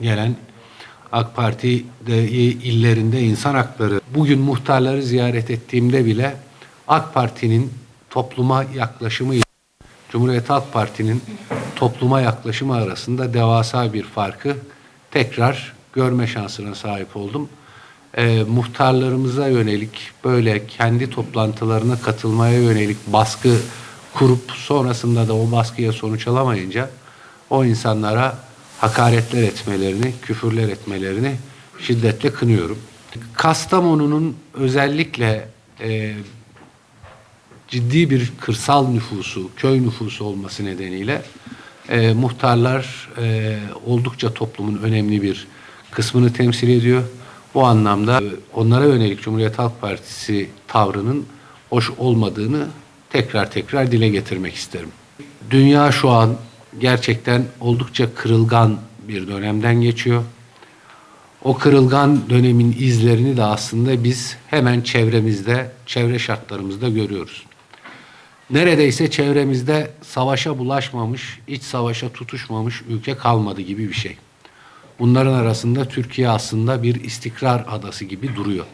gelen AK Parti de illerinde insan hakları. Bugün muhtarları ziyaret ettiğimde bile AK Parti'nin topluma yaklaşımı Cumhuriyet Halk Parti'nin topluma yaklaşımı arasında devasa bir farkı tekrar görme şansına sahip oldum. Ee, muhtarlarımıza yönelik böyle kendi toplantılarına katılmaya yönelik baskı kurup sonrasında da o baskıya sonuç alamayınca o insanlara hakaretler etmelerini, küfürler etmelerini şiddetle kınıyorum. Kastamonu'nun özellikle e, ciddi bir kırsal nüfusu, köy nüfusu olması nedeniyle e, muhtarlar e, oldukça toplumun önemli bir kısmını temsil ediyor. Bu anlamda e, onlara yönelik Cumhuriyet Halk Partisi tavrının hoş olmadığını tekrar tekrar dile getirmek isterim. Dünya şu an gerçekten oldukça kırılgan bir dönemden geçiyor. O kırılgan dönemin izlerini de aslında biz hemen çevremizde, çevre şartlarımızda görüyoruz. Neredeyse çevremizde savaşa bulaşmamış, iç savaşa tutuşmamış ülke kalmadı gibi bir şey. Bunların arasında Türkiye aslında bir istikrar adası gibi duruyor.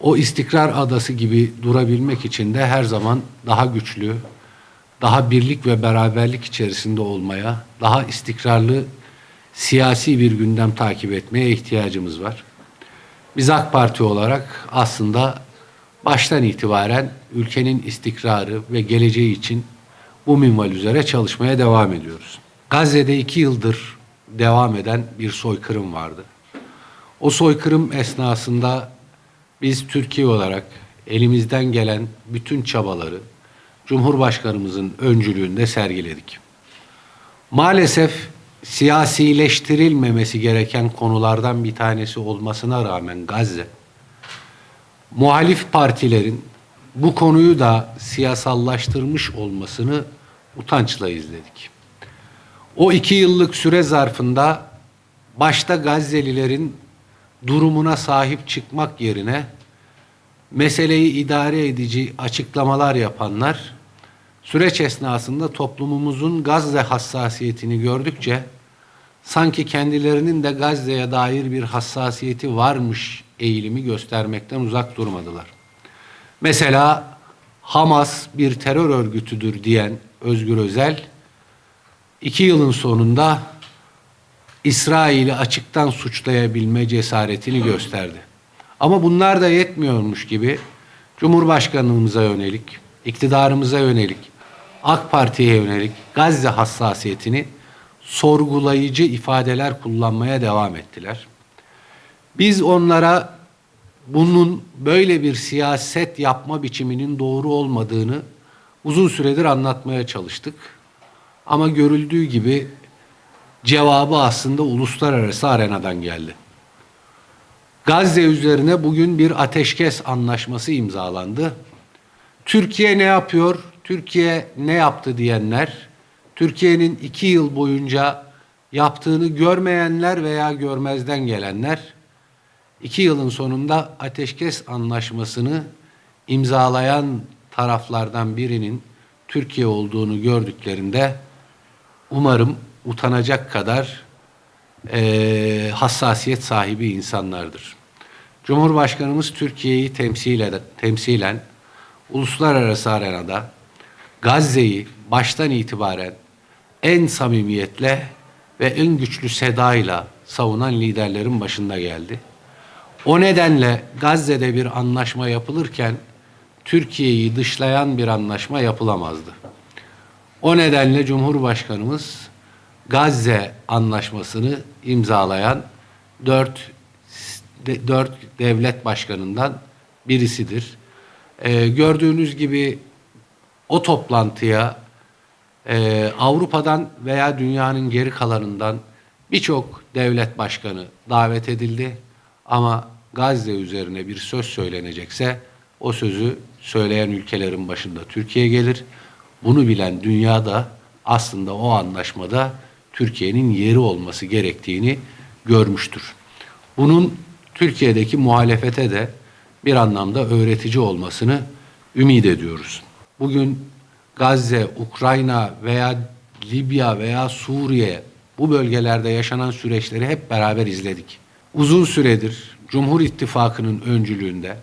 O istikrar adası gibi durabilmek için de her zaman daha güçlü, daha birlik ve beraberlik içerisinde olmaya, daha istikrarlı siyasi bir gündem takip etmeye ihtiyacımız var. Biz AK Parti olarak aslında baştan itibaren ülkenin istikrarı ve geleceği için bu minval üzere çalışmaya devam ediyoruz. Gazze'de iki yıldır devam eden bir soykırım vardı. O soykırım esnasında biz Türkiye olarak elimizden gelen bütün çabaları Cumhurbaşkanımızın öncülüğünde sergiledik. Maalesef siyasileştirilmemesi gereken konulardan bir tanesi olmasına rağmen Gazze, muhalif partilerin bu konuyu da siyasallaştırmış olmasını utançla izledik. O iki yıllık süre zarfında başta Gazze'lilerin durumuna sahip çıkmak yerine meseleyi idare edici açıklamalar yapanlar süreç esnasında toplumumuzun Gazze hassasiyetini gördükçe sanki kendilerinin de Gazze'ye dair bir hassasiyeti varmış eğilimi göstermekten uzak durmadılar. Mesela Hamas bir terör örgütüdür diyen Özgür Özel, iki yılın sonunda İsrail'i açıktan suçlayabilme cesaretini gösterdi. Ama bunlar da yetmiyormuş gibi Cumhurbaşkanlığımıza yönelik, iktidarımıza yönelik, AK Parti'ye yönelik Gazze hassasiyetini sorgulayıcı ifadeler kullanmaya devam ettiler. Biz onlara bunun böyle bir siyaset yapma biçiminin doğru olmadığını uzun süredir anlatmaya çalıştık. Ama görüldüğü gibi cevabı aslında uluslararası arenadan geldi. Gazze üzerine bugün bir ateşkes anlaşması imzalandı. Türkiye ne yapıyor? Türkiye ne yaptı diyenler, Türkiye'nin iki yıl boyunca yaptığını görmeyenler veya görmezden gelenler, iki yılın sonunda ateşkes anlaşmasını imzalayan taraflardan birinin Türkiye olduğunu gördüklerinde umarım utanacak kadar e, hassasiyet sahibi insanlardır. Cumhurbaşkanımız Türkiye'yi temsil temsilen uluslararası arenada Gazze'yi baştan itibaren en samimiyetle ve en güçlü sedayla savunan liderlerin başında geldi. O nedenle Gazze'de bir anlaşma yapılırken Türkiye'yi dışlayan bir anlaşma yapılamazdı. O nedenle Cumhurbaşkanımız Gazze anlaşmasını imzalayan dört, dört devlet başkanından birisidir. Ee, gördüğünüz gibi o toplantıya e, Avrupa'dan veya dünyanın geri kalanından birçok devlet başkanı davet edildi. Ama Gazze üzerine bir söz söylenecekse o sözü söyleyen ülkelerin başında Türkiye gelir. Bunu bilen dünyada aslında o anlaşmada Türkiye'nin yeri olması gerektiğini görmüştür. Bunun Türkiye'deki muhalefete de bir anlamda öğretici olmasını ümit ediyoruz. Bugün Gazze, Ukrayna veya Libya veya Suriye bu bölgelerde yaşanan süreçleri hep beraber izledik. Uzun süredir Cumhur İttifakı'nın öncülüğünde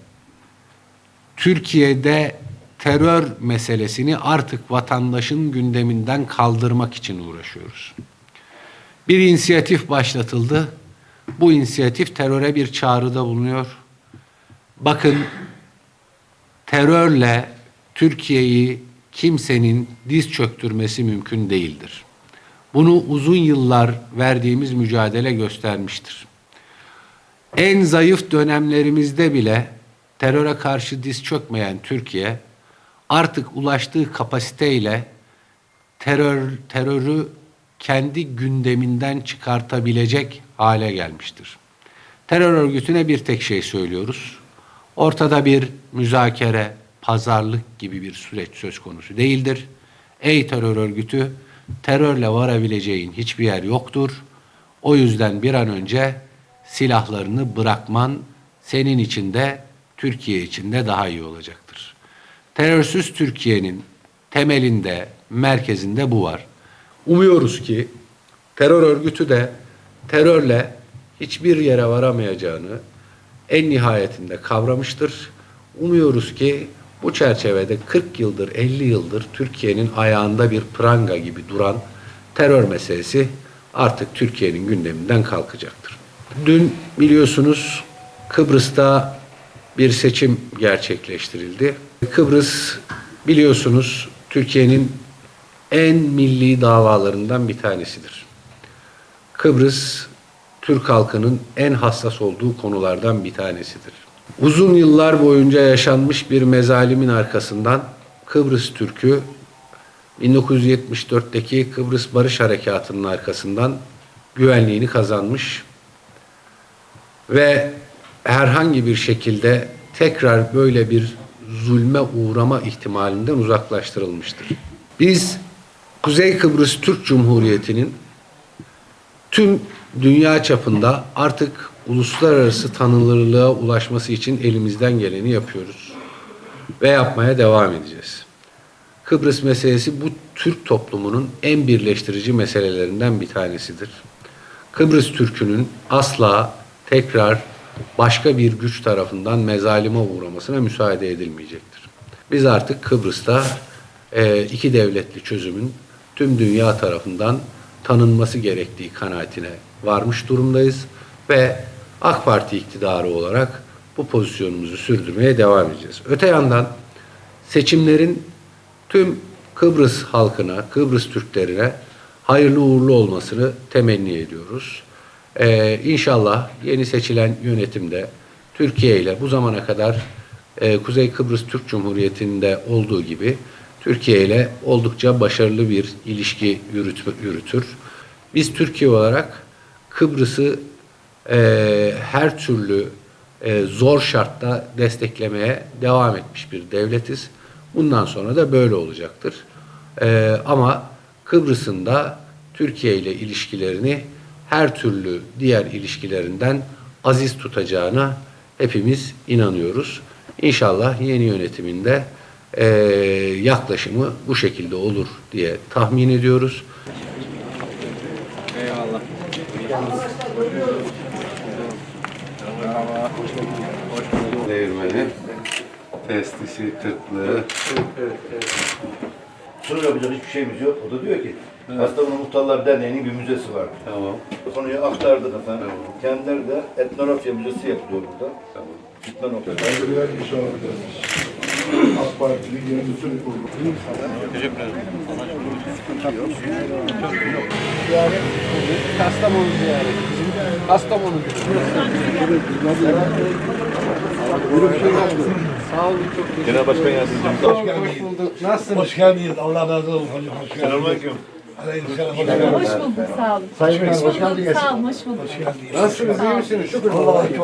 Türkiye'de terör meselesini artık vatandaşın gündeminden kaldırmak için uğraşıyoruz. Bir inisiyatif başlatıldı. Bu inisiyatif teröre bir çağrıda bulunuyor. Bakın terörle Türkiye'yi kimsenin diz çöktürmesi mümkün değildir. Bunu uzun yıllar verdiğimiz mücadele göstermiştir. En zayıf dönemlerimizde bile teröre karşı diz çökmeyen Türkiye artık ulaştığı kapasiteyle terör terörü kendi gündeminden çıkartabilecek hale gelmiştir. Terör örgütüne bir tek şey söylüyoruz. Ortada bir müzakere, pazarlık gibi bir süreç söz konusu değildir. Ey terör örgütü, terörle varabileceğin hiçbir yer yoktur. O yüzden bir an önce silahlarını bırakman senin için de Türkiye için de daha iyi olacaktır. Terörsüz Türkiye'nin temelinde, merkezinde bu var. Umuyoruz ki terör örgütü de terörle hiçbir yere varamayacağını en nihayetinde kavramıştır. Umuyoruz ki bu çerçevede 40 yıldır, 50 yıldır Türkiye'nin ayağında bir pranga gibi duran terör meselesi artık Türkiye'nin gündeminden kalkacaktır. Dün biliyorsunuz Kıbrıs'ta bir seçim gerçekleştirildi. Kıbrıs biliyorsunuz Türkiye'nin en milli davalarından bir tanesidir. Kıbrıs Türk halkının en hassas olduğu konulardan bir tanesidir. Uzun yıllar boyunca yaşanmış bir mezalimin arkasından Kıbrıs Türk'ü 1974'teki Kıbrıs Barış Harekatı'nın arkasından güvenliğini kazanmış ve herhangi bir şekilde tekrar böyle bir zulme uğrama ihtimalinden uzaklaştırılmıştır. Biz Kuzey Kıbrıs Türk Cumhuriyeti'nin tüm dünya çapında artık uluslararası tanınırlığa ulaşması için elimizden geleni yapıyoruz ve yapmaya devam edeceğiz. Kıbrıs meselesi bu Türk toplumunun en birleştirici meselelerinden bir tanesidir. Kıbrıs Türk'ünün asla tekrar başka bir güç tarafından mezalime uğramasına müsaade edilmeyecektir. Biz artık Kıbrıs'ta e, iki devletli çözümün tüm dünya tarafından tanınması gerektiği kanaatine varmış durumdayız ve AK Parti iktidarı olarak bu pozisyonumuzu sürdürmeye devam edeceğiz. Öte yandan seçimlerin tüm Kıbrıs halkına, Kıbrıs Türklerine hayırlı uğurlu olmasını temenni ediyoruz. Ee, inşallah yeni seçilen yönetimde Türkiye ile bu zamana kadar e, Kuzey Kıbrıs Türk Cumhuriyeti'nde olduğu gibi Türkiye ile oldukça başarılı bir ilişki yürüt, yürütür. Biz Türkiye olarak Kıbrıs'ı e, her türlü e, zor şartta desteklemeye devam etmiş bir devletiz. Bundan sonra da böyle olacaktır. E, ama Kıbrıs'ın da Türkiye ile ilişkilerini her türlü diğer ilişkilerinden aziz tutacağına hepimiz inanıyoruz. İnşallah yeni yönetiminde e, yaklaşımı bu şekilde olur diye tahmin ediyoruz. Eyvallah. Değirmeni, testisi, kırklığı, Sunum yapacak hiçbir şeyimiz yok. O da diyor ki Kastamonu Muhtarlar Derneği'nin bir müzesi var. tamam, Konuyu aktardık efendim. Kendileri de etnografya müzesi yapılıyor burada. tamam. Gitme noktası. Saygıdeğer misafirlerimiz. AK Parti'nin yönetim kurulu. Kastamonu ziyareti. Kastamonu Sağ olun çok teşekkür Genel Başkan Yardımcımız. Hoş bulduk. Nasılsınız? Hoş geldiniz. Allah razı olsun hocam. Hoş geldiniz. Selamünaleyküm. Aleykümselam. Hoş geldiniz. Hoş bulduk, sağ olun. Sayın hoş hoş bulduk, geldiniz. sağ olun, hoş bulduk. Hoş geldiniz. Nasılsınız? iyi misiniz? Allah'a